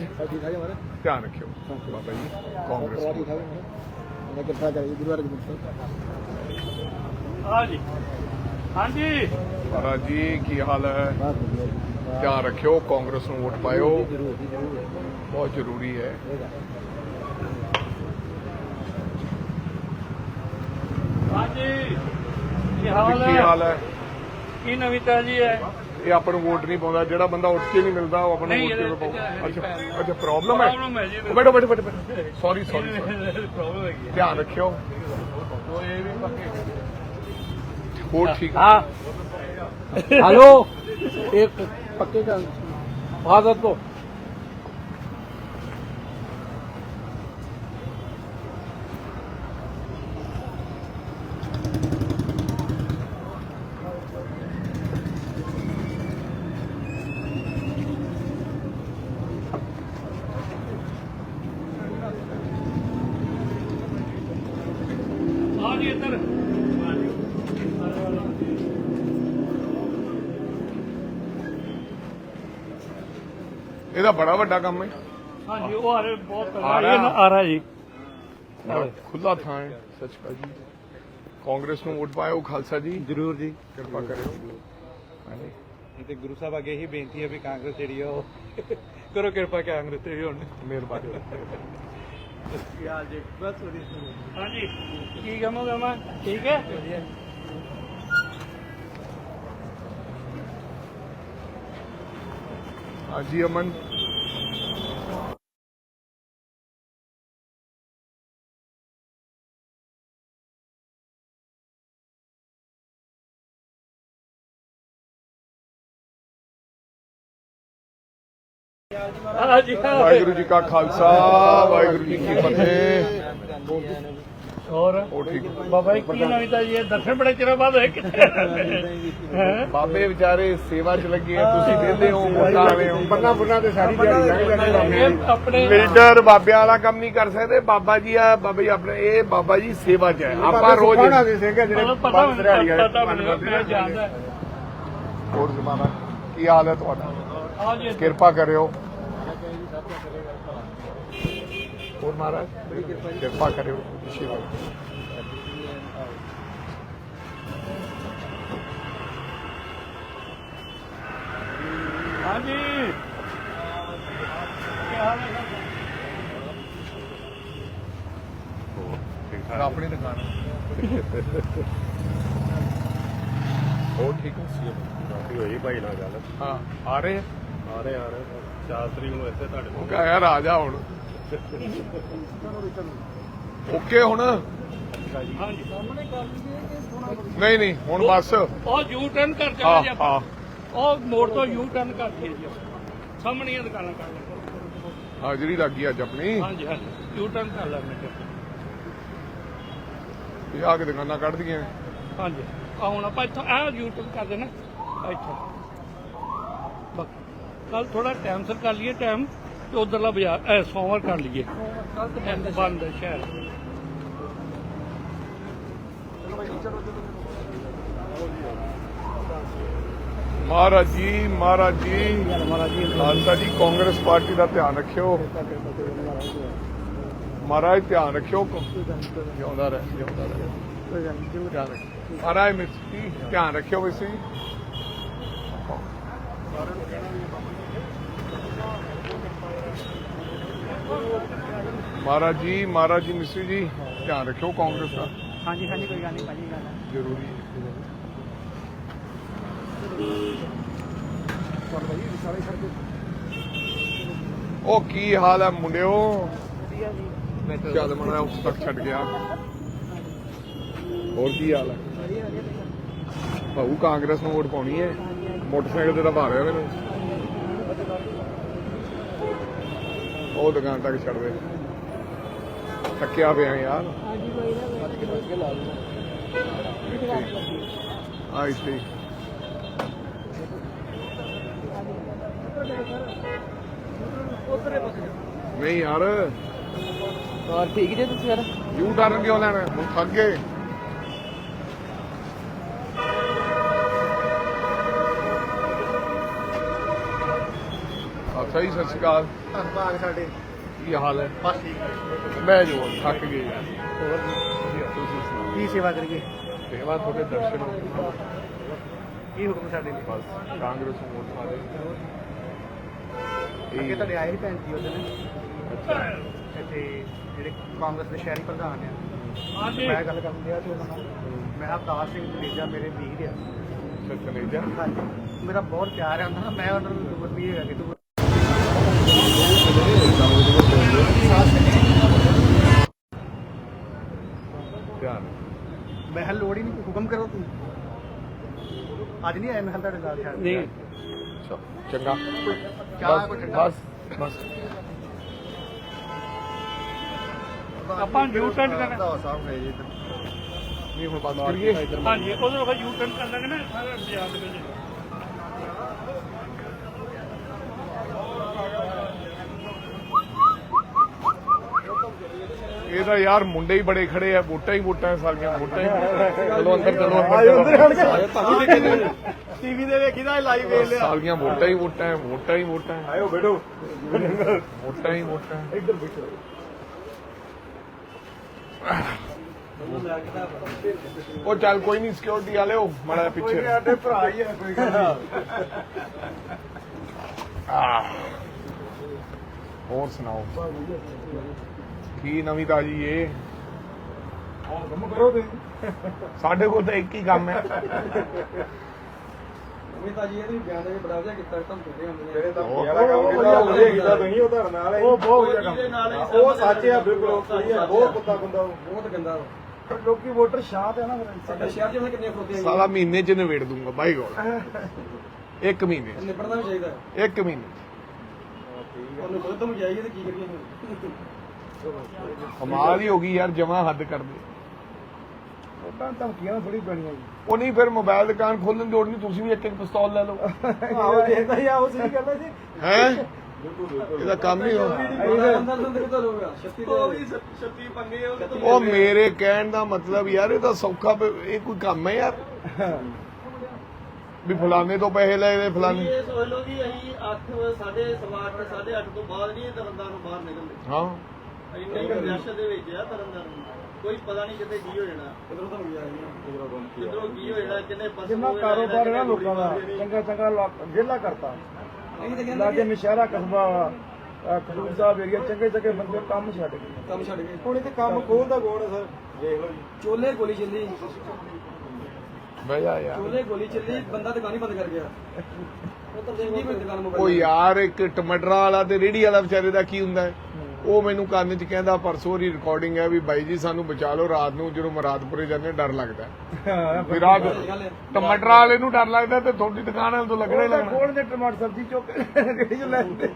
ਧਿਆਨ ਰੱਖਿਓ ਬਾਬਾ ਜੀ ਕਾਂਗਰਸ ਨੂੰ।
ਠੀਕ ਹੈ ਮੈਂ ਕਿਰਪਾ ਕਰੀ ਗੁਰੂ ਅਰਜਨ ਸਾਹਿਬ।
ਹਾਂਜੀ। ਹਾਂਜੀ।
ਮਹਾਰਾਜ ਜੀ ਕੀ ਹਾਲ ਹੈ? ਧਿਆਨ ਰੱਖਿਓ ਕਾਂਗਰਸ ਨੂੰ ਵੋਟ ਪਾਇਓ। ਬਹੁਤ ਜ਼ਰੂਰੀ ਹੈ।
ਹਾਂਜੀ। ਕੀ ਹਾਲ
ਕੀ ਹਾਲ ਹੈ।
ਕੀ ਨਵੀਤਾ ਜੀ ਹੈ?
ਇਹ ਆਪਾਂ ਨੂੰ ਵੋਟ ਨਹੀਂ ਪਾਉਂਦਾ। ਜਿਹੜਾ ਬੰਦਾ ਉੱਠ ਕੇ ਨਹੀਂ ਮਿਲਦਾ ਉਹ ਆਪਾਂ ਵੋਟ ਕਿਵੇਂ ਪਾਉਂਦਾ ਅੱਛਾ ਅੱਛਾ ਪ੍ਰੋਬਲਮ ਹੈ। ਬੈਠੋ ਬੈਠੋ ਬੈਠੋ ਸੌਰੀ ਸੌਰੀ ਧਿਆਨ ਰੱਖਿਓ। ਹੋਰ ਠੀਕ ਹਾਂ।
ਹਲੋ
ਇੱਕ ਪੱਕੇ ਕਰ
ਆਦਤ ਤੋਂ ਵੱਡਾ ਕੰਮ ਹੈ।
ਹਾਂਜੀ ਉਹ ਆ ਬਹੁਤ
ਆ ਰਿਹਾ
ਆ ਰਿਹਾ ਜੀ।
ਖੁੱਲਾ ਥਾਂ ਹੈ ਸੱਚਾ ਜੀ। ਕਾਂਗਰਸ ਨੂੰ ਵੋਟ ਪਾਇਓ ਖਾਲਸਾ ਜੀ।
ਜ਼ਰੂਰ ਜੀ।
ਕਿਰਪਾ ਕਰਿਓ। ਹਾਂਜੀ।
ਤੇ ਗੁਰੂ ਸਾਹਿਬ ਅੱਗੇ ਹੀ ਬੇਨਤੀ ਹੈ ਵੀ ਕਾਂਗਰਸ ਜਿਹੜੀ ਉਹ ਕਰੋ ਕਿਰਪਾ ਕਾਂਗਰਸ ਤੇ ਹੁਣ।
ਮਿਹਰਬਾਨੀ।
ਯਾਰ ਜੀ
ਠੀਕ ਹੈ?
ਵਧੀਆ। ਅਮਨ। ਵਾਹਿਗੁਰੂ ਜੀ ਕਾ ਖਾਲਸਾ ਵਾਹਿਗੁਰੂ ਜੀ ਕੀ ਫਤਿਹ।
ਹੋਰ?
ਉਹ ਠੀਕ?
ਬਾਬਾ ਜੀ ਕੀ ਨਵੀਤਾ ਜੀ ਇਹ ਦਰਸ਼ਨ ਬੜੇ ਚਿਰ ਬਾਅਦ ਹੋਏ ਕਿੱਥੇ ਹੈਂ?
ਬਾਬੇ ਵਿਚਾਰੇ ਸੇਵਾ 'ਚ ਲੱਗੇ ਆ ਤੁਸੀਂ ਕਹਿੰਦੇ ਹੋ ਆਵੇ ਹੋ
ਬੰਨਾ ਬੰਨਾ ਤੇ ਸਾਰੀ ਦਿਹਾੜੀ ਲੰਘ ਜਾਂਦੀ
ਆਪਣੇ
ਲੀਡਰ ਬਾਬਿਆਂ ਵਾਲਾ ਕੰਮ ਨਹੀਂ ਕਰ ਸਕਦੇ ਬਾਬਾ ਜੀ ਆ ਬਾਬਾ ਜੀ ਆਪਣੇ ਇਹ ਬਾਬਾ ਜੀ ਸੇਵਾ 'ਚ ਹੈ। ਆਪਾਂ ਰੋਜ਼
ਪਤਾ ਮੈਨੂੰ ਮੈਂ ਜਾਣਦਾ।
ਹੋਰ ਜ਼ਮਾਨਾ ਕੀ ਹਾਲ ਹੈ ਤੁਹਾਡਾ?
ਆ ਜੀ
ਕਿਰਪਾ ਕਰਿਓ। ਹੋਰ ਮਹਾਰਾਜ ਕਿਰਪਾ ਕਰਿਓ ਆਸ਼ੀਰਵਾਦ
ਹਾਂਜੀ। ਕੀ ਹਾਲ ਹੈ
ਆਪਣੀ ਦੁਕਾਨ। ਉਹ ਠੀਕ ਹੈ?
ਕਾਫੀ ਹੋਈ ਭਾਈ ਨਾਲ ਗੱਲ।
ਹਾਂ ਆ ਰਹੇ? ਆ
ਰਹੇ ਆ ਰਹੇ। 4 ਤਰੀਕ ਨੂੰ ਇੱਥੇ ਤੁਹਾਡੇ
ਉਹ
ਕੋਲ।
ਕਹਾਂ ਯਾਰ ਆ ਜਾ ਹੁਣ। ਓਕੇ ਹੁਣ?
ਹਾਂਜੀ।
ਨਹੀਂ ਨਹੀਂ ਹੁਣ ਬਸ।
ਉਹ ਯੂ ਟਰਨ ਕਰ ਚੱਲੇ ਜੀ
ਹਾਂ।
ਆਪਾਂ ਉਹ ਮੋੜ ਤੋਂ ਯੂ ਟਰਨ ਕਰ ਦਈਏ ਜੀ ਆਪਾਂ। ਸਾਹਮਣੀਆਂ ਦੁਕਾਨਾਂ ਕਰ ਲਾਂਗੇ
ਹਾਜ਼ਰੀ ਲੱਗੀ ਅੱਜ ਆਪਣੀ।
ਹਾਂਜੀ ਹਾਂਜੀ। ਯੂ ਟਰਨ ਕਰ ਲਾਂਗੇ ਜੀ।
ਇਹ ਆ ਕੇ ਦੁਕਾਨਾਂ ਕੱਢ ਦੀਆਂ
ਹਾਂਜੀ। ਆ ਹੁਣ ਆਪਾਂ ਇੱਥੋਂ ਆ ਯੂ ਟਰਨ ਕਰ ਦੇਣਾ। ਇੱਥੋਂ। ਕੱਲ ਥੋੜਾ ਟਾਈਮ ਸਿਰ ਕਰ ਲਈਏ ਟਾਈਮ ਤੇ ਉਧਰਲਾ ਬਾਜ਼ਾਰ ਐ ਸੋਮਵਾਰ ਕਰ ਲਈਏ। ਕੱਲ ਤੇ ਟਾਈਮ ਬੰਦ ਹੈ ਸ਼ਹਿਰ।
ਮਹਾਰਾਜ ਜੀ ਮਹਾਰਾਜ ਜੀ। ਖਾਲਸਾ ਜੀ ਕਾਂਗਰਸ ਪਾਰਟੀ ਦਾ ਧਿਆਨ ਰੱਖਿਓ। ਮਹਾਰਾਜ ਧਿਆਨ ਰੱਖਿਓ। ਜਿਉਂਦਾ ਰਹਿ ਜਿਉਂਦਾ ਰਹਿ। ਧਿਆਨ ਰੱਖਿਓ। ਮਹਾਰਾਜ ਮਿਸੀ ਧਿਆਨ ਰੱਖਿਓ ਮਿਸੀ ਮਹਾਰਾਜ ਜੀ ਮਹਾਰਾਜ ਜੀ ਮਿਸੀ ਜੀ ਧਿਆਨ ਰੱਖਿਓ ਕਾਂਗਰਸ ਦਾ।
ਹਾਂਜੀ ਹਾਂਜੀ ਕੋਈ ਗੱਲ ਨਹੀਂ ਭਾਜੀ ਗੱਲ
ਜ਼ਰੂਰੀ ਹੈ। ਉਹ ਕੀ ਹਾਲ ਹੈ ਮੁੰਡਿਓ? ਚੱਲ ਮਣਾ ਉਸ ਤੱਕ ਛੱਡ ਗਿਆ ਹੋਰ ਕੀ ਹਾਲ ਹੈ? ਭਾਊ ਕਾਂਗਰਸ ਨੂੰ ਵੋਟ ਪਾਉਣੀ ਹੈ। ਮੋਟਰਸਾਈਕਲ ਤੇ ਤਾਂ ਰਿਹਾ ਮੈਨੂੰ ਉਹ ਦੁਕਾਨ ਤੱਕ ਛੱਡ ਦੇ। ਥੱਕਿਆ ਪਿਆ ਯਾਰ। ਆ ਇੱਥੇ। ਨਹੀਂ ਯਾਰ।
ਹੋਰ ਠੀਕ ਜੇ ਤੁਸੀਂ ਯਾਰ
ਯੂ ਟਰਨ ਕਿਉਂ ਲੈਣਾ? ਹੁਣ ਥੱਕ ਗਏ। ਜੀ ਸਤਿ ਸ਼੍ਰੀ ਅਕਾਲ।
ਧੰਨਵਾਦ ਸਾਡੇ।
ਕੀ ਹਾਲ ਹੈ?
ਬਸ ਠੀਕ
ਮੈਂ ਜੋ ਥੱਕ ਗਏ ਯਾਰ ਹੋਰ ਵਧੀਆ ਤੁਸੀਂ ਸੁਣਾਓ?
ਕੀ ਸੇਵਾ ਕਰੀਏ?
ਸੇਵਾ ਤੁਹਾਡੇ ਦਰਸ਼ਨ ਹੋ।
ਕੀ ਹੁਕਮ ਸਾਡੇ ਲਈ?
ਬਸ ਕਾਂਗਰਸ ਨੂੰ ਵੋਟ ਪਾ ਦੇ
ਅੱਗੇ ਤੁਹਾਡੇ ਆਏ ਸੀ ਭੈਣ ਜੀ ਉਹਦੇ ਨੇ
ਅੱਛਾ।
ਇੱਥੇ ਜਿਹੜੇ ਕਾਂਗਰਸ ਦੇ ਸ਼ਹਿਰੀ ਪ੍ਰਧਾਨ ਆ। ਮੈਂ ਗੱਲ ਕਰਨ ਦਿਆ ਸੀ ਉਹਨਾਂ ਨਾਲ। ਮੈਂ ਅਵਤਾਰ ਸਿੰਘ ਜਨੇਜਾ ਮੇਰੇ ਵੀਰ ਆ।
ਸਤਨੇਜਾ
ਹਾਂਜੀ। ਮੇਰਾ ਬਹੁਤ ਪਿਆਰ ਆ ਉਹਨਾਂ ਨਾਲ। ਮੈਂ ਉਹਨਾਂ ਨੂੰ ਵਰਤੀ ਹੈਗਾ ਕਿ ਤੂੰ
ਧਿਆਨ।
ਮੈਂ ਕਿਹਾ ਲੋੜ ਹੀ ਨਹੀਂ ਹੁਕਮ ਕਰੋ ਤੂੰ ਅੱਜ ਨਹੀਂ ਆਇਆ ਮੈਂ ਕਿਹਾ ਤੁਹਾਡੇ ਨਾਲ ਸ਼ਾਇਦ
ਨਹੀਂ।
ਅੱਛਾ, ਚੰਗਾ।
ਚਾਹ ਕੋਈ
ਬਸ
ਠੰਡਾ?
ਬਸ ਬਸ।
ਆਪਾਂ ਯੂ ਟਰਨ ਕਰਨਾ।
ਸਾਹਿਬ ਗਏ ਜੀ।
ਨਹੀਂ ਹੁਣ ਬੰਦ ਕਰੀਏ।
ਹਾਂਜੀ ਉਧਰ ਉਹ ਯੂ ਟਰਨ ਕਰ ਲਾਂਗੇ ਨਾ ਸਾਰਾ ਬਾਜ਼ਾਰ ਦੇ ਵਿੱਚ।
ਇਹ ਤਾਂ ਯਾਰ ਮੁੰਡੇ ਹੀ ਬੜੇ ਖੜੇ ਆ ਵੋਟਾਂ ਹੀ ਵੋਟਾਂ ਸਾਰੀਆਂ ਵੋਟਾਂ ਹੀ ਚਲੋ ਅੰਦਰ ਚਲੋ
ਟੀਵੀ ਦੇ ਵੇਖੀਦਾ ਲਾਈਵ ਵੇਖ ਲਿਆ।
ਸਾਰੀਆਂ ਵੋਟਾਂ ਹੀ ਵੋਟਾਂ ਹੈ, ਵੋਟਾਂ ਹੀ ਵੋਟਾਂ। ਹੈ।
ਆਇਓ ਬੈਠੋ।
ਵੋਟਾਂ ਹੀ ਵੋਟਾਂ।
ਇੱਧਰ ਬੈਠੋ।
ਉਹ ਚੱਲ ਕੋਈ ਨਹੀਂ ਸਿਕਿਉਰਿਟੀ ਵਾਲੇ ਉਹ ਮਾੜਾ ਪਿੱਛੇ।
ਸਾਡੇ ਭਰਾ ਹੀ ਹੈ ਕੋਈ ਗੱਲ
ਆਹ। ਹੋਰ ਸੁਣਾਓ? ਕੀ ਨਵੀਂ ਤਾਜੀ ਏ? ਸਾਡੇ ਕੋਲ ਤਾਂ ਇੱਕ ਹੀ ਕੰਮ ਹੈ।
ਨਵੀਂ ਤਾਜੀ ਇਹ ਵੀ ਬਿਆਨ ਦੇ ਬੜਾ ਵਧੀਆ ਕੀਤਾ ਤੁਹਾਨੂੰ ਤੁਰੇ ਹੁੰਦੇ
ਜਿਹੜੇ ਤਾਂ ਪਿਆਰਾ ਕੰਮ ਕੀਤਾ। ਉਹ ਵਧੀਆ ਕੀਤਾ ਤੁਸੀਂ ਉਹ ਧਰਨ ਨਾਲ ਉਹ ਬਹੁਤ ਵਧੀਆ ਕੰਮ ਉਹ ਸੱਚ ਆ ਬਿਲਕੁਲ ਉਹ ਸਹੀ ਆ ਬਹੁਤ ਕੁੱਤਾ ਬੰਦਾ ਉਹ।
ਬਹੁਤ ਗੰਦਾ
ਲੋਕੀ ਵੋਟਰ ਸ਼ਾਂਤ ਹੈ ਨਾ ਫਿਰ
ਸਾਡੇ ਸ਼ਹਿਰ 'ਚ ਉਹਨਾਂ ਕਿੰਨੀਆਂ ਖੋਤੇ
ਸਾਲਾ ਮਹੀਨੇ ਚ ਨਿਬੇੜ ਦੂੰਗਾ ਬਾਈ ਗੋਲ। ਇੱਕ ਮਹੀਨੇ।
ਨਿਬੜਨਾ ਵੀ ਚਾਹੀਦਾ।
ਇੱਕ ਮਹੀਨੇ
ਉਹਨੂੰ ਖੁਦ ਤੋਂ ਜਾਈਏ ਤੇ ਕੀ ਕਰੀਏ
ਕਮਾਲ ਹੀ ਹੋ ਗਈ ਯਾਰ ਜਮਾ ਹੱਦ ਕਰ ਦੇ
ਵੋਟਾਂ ਧਮਕੀਆਂ ਥੋੜੀ ਪੈਣੀਆਂ ਜੀ।
ਉਹ ਨਹੀਂ ਫਿਰ ਮੋਬਾਈਲ ਦੁਕਾਨ ਖੋਲਣ ਦੀ ਲੋੜ ਨਹੀਂ ਤੁਸੀਂ ਵੀ ਇੱਕ ਇੱਕ ਪਿਸਤੌਲ ਲੈ ਲਓ।
ਆਹੋ ਦੇਖਦਾ ਹੀ ਆ ਉਹ ਸਹੀ ਹੈ ਜੀ।
ਹੈ? ਇਹਦਾ ਕੰਮ ਹੀ ਉਹ।
ਅੰਦਰ ਅੰਦਰ ਕਿੱਦਾਂ ਲੋਗਾ 36 ਦੇ। ਉਹ ਵੀ 36 ਪੰਗੇ ਉਹ
ਉਹ ਮੇਰੇ ਕਹਿਣ ਦਾ ਮਤਲਬ ਯਾਰ ਇਹ ਤਾਂ ਸੌਖਾ ਇਹ ਕੋਈ ਕੰਮ ਹੈ ਯਾਰ। ਵੀ ਫਲਾਣੇ ਤੋਂ ਪੈਸੇ ਲਏ ਤੇ ਫਲਾਣੇ।
ਇਹ ਸੋਚ ਲਓ ਕਿ ਅਸੀਂ 8 ਸਾਢੇ ਸਵਾ ਅੱਠ, ਸਾਢੇ 8 ਤੋਂ ਬਾਅਦ ਨਹੀਂ ਇਹ ਤਰਨਤਾਰਨ ਨੂੰ ਬਾਹਰ ਨਿਕਲਦੇ।
ਹਾਂ।
ਰਿਆਸਤ ਦੇ ਵਿੱਚ ਆ ਤਰਨਤਾਰਨ ਕੋਈ ਪਤਾ ਨਹੀਂ ਕਿਤੇ ਕੀ ਹੋ ਜਾਣਾ ਕਿਧਰੋਂ ਕੀ ਹੋ ਜਾਣਾ ਕਿੰਨੇ ਪਰਸ
ਜਿੰਨਾ ਕਾਰੋਬਾਰ ਹੈ ਨਾ ਲੋਕਾਂ ਦਾ ਚੰਗਾ ਚੰਗਾ ਲਾ- ਵਿਹਲਾ ਕਰਤਾ। ਲਾਗੇ ਨਸ਼ਹਿਰਾ ਕਸਬਾ ਅਹ ਖਡੂਰ ਸਾਹਿਬ ਏਰੀਆ ਚੰਗੇ ਚੰਗੇ ਬੰਦੇ ਕੰਮ ਛੱਡ ਗਏ।
ਕੰਮ ਛੱਡ ਗਏ।
ਹੁਣ ਇੱਥੇ ਕੰਮ ਖੋਲਦਾ ਕੋਣ ਸਰ? ਦੇਖ ਲਓ ਜੀ।
ਚੋਲੇ ਗੋਲੀ ਚੱਲੀ।
ਬਹਿ ਜਾ ਯਾਰ।
ਚੋਲੇ ਗੋਲੀ ਚੱਲੀ ਬੰਦਾ ਦੁਕਾਨ ਹੀ ਬੰਦ ਕਰ ਗਿਆ। ਉਧਰ ਦੇਖਦੀ ਕੋਈ ਦੁਕਾਨ ਮੋਬਾਈਲ
ਉਹ ਯਾਰ ਇੱਕ ਟਮਾਟਰਾਂ ਵਾਲਾ ਤੇ ਰੇੜੀ ਵਾਲਾ ਵਿਚਾਰੇ ਦਾ ਕੀ ਹੁੰਦਾ ਹੈ? ਉਹ ਮੈਨੂੰ ਕੰਨ 'ਚ ਕਹਿੰਦਾ ਪਰਸੋਂ ਦੀ ਰਿਕਾਰਡਿੰਗ ਹੈ ਵੀ ਬਾਈ ਜੀ ਸਾਨੂੰ ਬਚਾ ਲਓ ਰਾਤ ਨੂੰ ਜਦੋਂ ਮਰਾਦਪੁਰੇ ਜਾਂਦੇ ਡਰ ਲੱਗਦਾ। ਵੀ ਰਾਤ ਟਮਾਟਰਾਂ ਵਾਲੇ ਨੂੰ ਡਰ ਲੱਗਦਾ ਤੇ ਤੁਹਾਡੀ ਦੁਕਾਨ ਵਾਲੇ ਤੋਂ ਲੱਗਣਾ ਹੀ ਲੱਗਣਾ।
ਕੋਣ ਦੇ ਟਮਾਟਰ ਸਬਜ਼ੀ ਚੁੱਕ ਕੇ ਰੇੜੀ ਚ ਲੈ ਜਾਂਦੇ।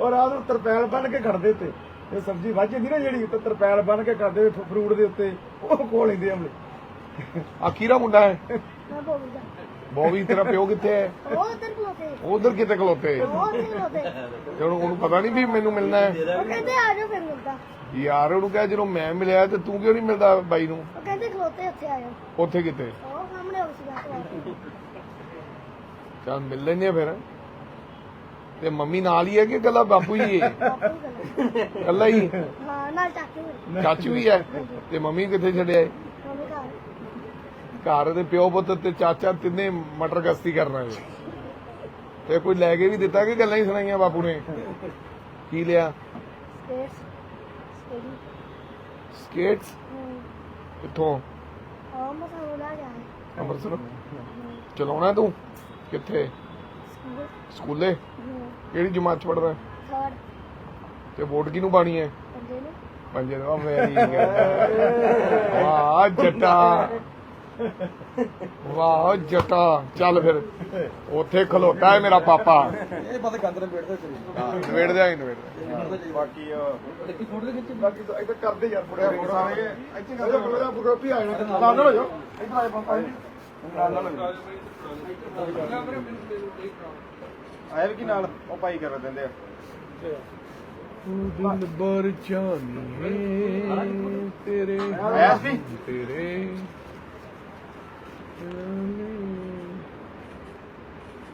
ਔਰ ਰਾਤ ਨੂੰ ਤਰਪੈਲ ਬੰਨ ਕੇ ਖੜਦੇ ਤੇ ਇਹ ਸਬਜ਼ੀ ਵੱਜ ਜਾਂਦੀ ਨਾ ਜਿਹੜੀ ਤੇ ਤਰਪੈਲ ਬੰਨ ਕੇ ਕਰਦੇ ਫਰੂਟ ਦੇ ਉੱਤੇ ਉਹ ਕੋਲ ਲੈਂਦੇ ਹਮਲੇ
ਆ ਕੀਰਾ ਮੁੰਡਾ ਹੈ। ਬੋਵੀ ਤੇਰਾ ਪਿਓ ਕਿੱਥੇ ਹੈ?
ਉਹ ਉਧਰ ਖਲੋਤੇ।
ਉਧਰ ਕਿਤੇ ਖਲੋਤੇ?
ਉਹ ਉੱਧਰ ਖਲੋਤੇ।
ਤੇ ਉਹਨੂੰ ਉਹਨੂੰ ਪਤਾ ਨਹੀਂ ਵੀ ਮੈਨੂੰ ਮਿਲਣਾ ਹੈ।
ਉਹ ਕਹਿੰਦੇ ਆ ਜਾਓ ਫਿਰ ਮਿਲਦਾ
ਯਾਰ ਉਹਨੂੰ ਕਹਿ ਜਦੋਂ ਮੈਂ ਮਿਲਿਆ ਤੇ ਤੂੰ ਕਿਉਂ ਨਹੀਂ ਮਿਲਦਾ ਬਾਈ ਨੂੰ?
ਉਹ ਕਹਿੰਦੇ ਖਲੋਤੇ ਉੱਥੇ ਆ ਜਾਓ।
ਉੱਥੇ ਕਿਤੇ?
ਉਹ ਸਾਹਮਣੇ ਉਸ ਦਾ
ਚੱਲ ਮਿਲ ਲੈਂਦੇ ਆ ਫਿਰ। ਤੇ ਮੰਮੀ ਨਾਲ ਹੀ ਹੈ ਕਿ ਗੱਲਾਂ ਬਾਪੂ ਜੀ ਹੈ? ਕੱਲਾ ਹੀ
ਹਾਂ? ਨਾਲ ਚਾਚੂ ਮੇਰੇ
ਚਾਚੂ ਵੀ ਹੈ। ਤੇ ਮੰਮੀ ਕਿੱਥੇ ਛੱਡਿਆ ਹੈ
ਘਰ
ਦੇ ਪਿਓ ਪੁੱਤ ਤੇ ਚਾਚਾ ਤਿੰਨੇ ਮਟਰ ਗਸਤੀ ਕਰਨਾ ਹੈ ਤੇ ਕੋਈ ਲੈ ਕੇ ਵੀ ਦਿੱਤਾ ਕਿ ਗੱਲਾਂ ਹੀ ਸੁਣਾਈਆਂ ਬਾਪੂ ਨੇ? ਕੀ ਲਿਆ? ਸਕੇਟਸ ਕਿੱਥੋਂ? ਅੰਮ੍ਰਿਤਸਰ ਚਲਾਉਣਾ ਤੂੰ? ਕਿੱਥੇ?
ਸਕੂਲ।
ਕਿਹੜੀ ਜਮਾਤ ਚ ਪੜਦਾ ਤੇ ਵੋਟ ਕਿਹਨੂੰ ਪਾਣੀ ਹੈ?
ਪੰਜੇ ਨੂੰ।
ਪੰਜੇ ਦਾ ਵੈਰੀ ਗੁੱਡ ਵਾਹ ਜੱਟਾ। ਵਾਹ ਜੱਟਾ ਚੱਲ ਫਿਰ। ਉੱਥੇ ਖਲੋਤਾ ਹੈ ਮੇਰਾ ਪਾਪਾ।
ਇਹ ਬੰਦ ਕਰ ਦੇ ਬੈਠਦੇ ਚਲੀ
ਨਵੇੜ ਦੇ ਆਈ ਨਵੇੜ ਦੇ
ਬਾਕੀ
ਫੋਟੋ ਦੇ ਵਿੱਚ
ਬਾਕੀ ਤਾਂ ਇੱਥੇ ਕਰਦੇ ਯਾਰ ਬੁੜਿਆ ਬੁੜਾ ਸਾਰੇ ਇੱਥੇ ਕਰਦੇ ਬੁੜਾ ਗਰੁੱਪ ਹੀ ਆ ਜਾਣਾ ਨਾਲ ਨਾਲ ਹੋ ਜਾਓ। ਇੱਧਰ ਆ ਪਾਪਾ ਜੀ ਨਾਲ ਨਾਲ ਆਇਆ ਵੀ ਕੀ ਨਾਲ? ਉਹ ਭਾਈ ਕਰ ਦਿੰਦੇ ਆ।
ਦਿਲ ਬਰ ਜਾਨੀਏ ਤੇਰੇ
ਆਇਆ ਸੀ?
ਤੇਰੇ।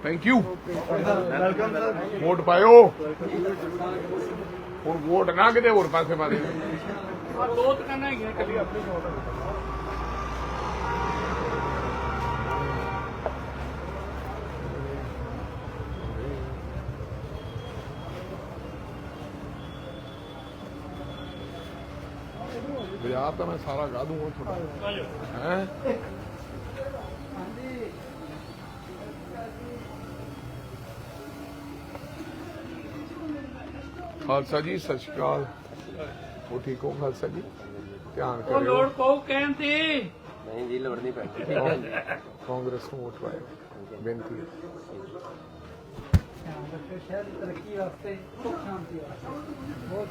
Thank you
welcome sir
vote ਪਾਇਓ। ਹੁਣ ਵੋਟ ਨਾ ਕਿਤੇ ਹੋਰ ਪਾਸੇ ਪਾ ਦੇ।
ਆ ਦੋ ਦੁਕਾਨਾਂ ਹੈਗੀਆਂ ਕੱਲੀ ਆਪਣੀ
ਬਾਜ਼ਾਰ ਤਾਂ ਮੈਂ ਸਾਰਾ ਗਾ ਦੂੰਗਾ ਤੁਹਾਡਾ। ਹੈ? ਖਾਲਸਾ ਜੀ ਸਤਿ ਸ਼੍ਰੀ ਅਕਾਲ। ਉਹ ਠੀਕ ਹੋ ਖਾਲਸਾ ਜੀ? ਧਿਆਨ
ਉਹ ਲੋੜ ਪਊ ਕਹਿਣ ਤੇ।
ਨਹੀਂ ਜੀ ਲੋੜ ਨਹੀਂ ਪੈਂਦੀ।
ਕਾਂਗਰਸ ਨੂੰ ਵੋਟ ਪਾਇਓ ਬੇਨਤੀ ਹੈ।
ਸ਼ਹਿਰ ਦੀ ਤਰੱਕੀ ਵਾਸਤੇ ਸੁਖ ਸ਼ਾਂਤੀ ਵਾਸਤੇ। ਬਹੁਤ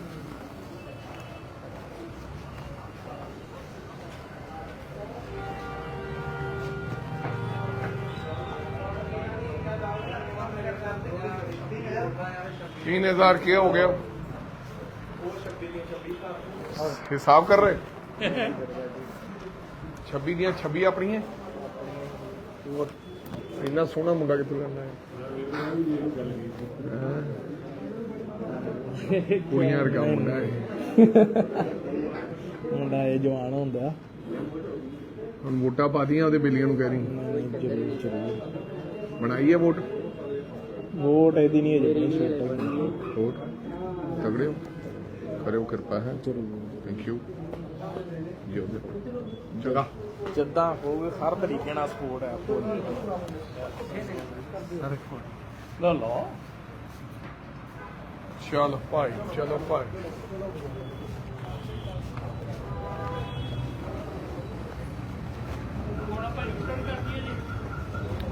तीन हजार क्या हो गया हिसाब कर रहे ਛੱਬੀ ਦੀਆਂ 26 ਆਪਣੀਆਂ ਇੰਨਾ ਸੋਹਣਾ ਮੁੰਡਾ ਕਿੱਥੋਂ ਲੈਣਾ ਹੈ ਹੈਂ? ਕੁੜੀਆਂ ਵਰਗਾ ਮੁੰਡਾ ਹੈ
ਮੁੰਡਾ ਇਹ ਜਵਾਨ ਹੁੰਦਾ
ਹੁਣ ਵੋਟਾਂ ਪਾਦੀਆਂ ਉਹਦੇ ਬਿੱਲੀਆਂ ਨੂੰ ਕਹਿ ਰਹੀ
ਜ਼ਰੂਰ ਜ਼ਰੂਰ
ਬਣਾਈ ਹੈ ਵੋਟ
ਵੋਟ ਇਹਦੀ ਨਹੀਂ ਹੈ। ਛੋਟਾ
ਵੋਟ? ਤਗੜੇ ਹੋ? ਕਰਿਓ ਕਿਰਪਾ ਹੈ? ਥੈਂਕ ਯੂ ਜਗਾ
ਜਿੱਦਾਂ ਹੋਵੇ ਹਰ ਤਰੀਕੇ ਨਾਲ ਸਪੋਰਟ ਹੈ
ਲੋ ਲੋ
ਚਲ ਭਾਈ ਚਲੋ ਭਾਈ।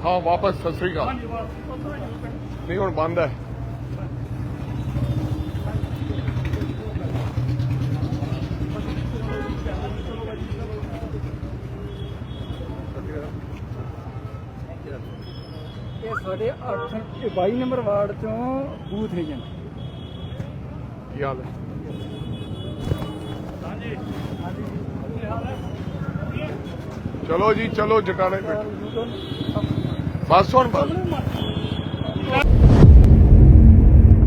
ਹਾਂ ਵਾਪਸ ਸਤਿ ਸ੍ਰੀ ਅਕਾਲ। ਨਹੀਂ ਹੁਣ ਬੰਦ ਹੈ।
ਇਹ ਸਾਡੇ 8 22 ਨੰਬਰ ਵਾਰਡ ਚੋਂ ਬੂਥ ਏਜੰਟ
ਕੀ ਹਾਲ ਹੈ? ਚਲੋ ਜੀ ਚਲੋ ਜਟਾਣੇ ਬੈਠੋ। ਬਸ ਹੁਣ ਬਸ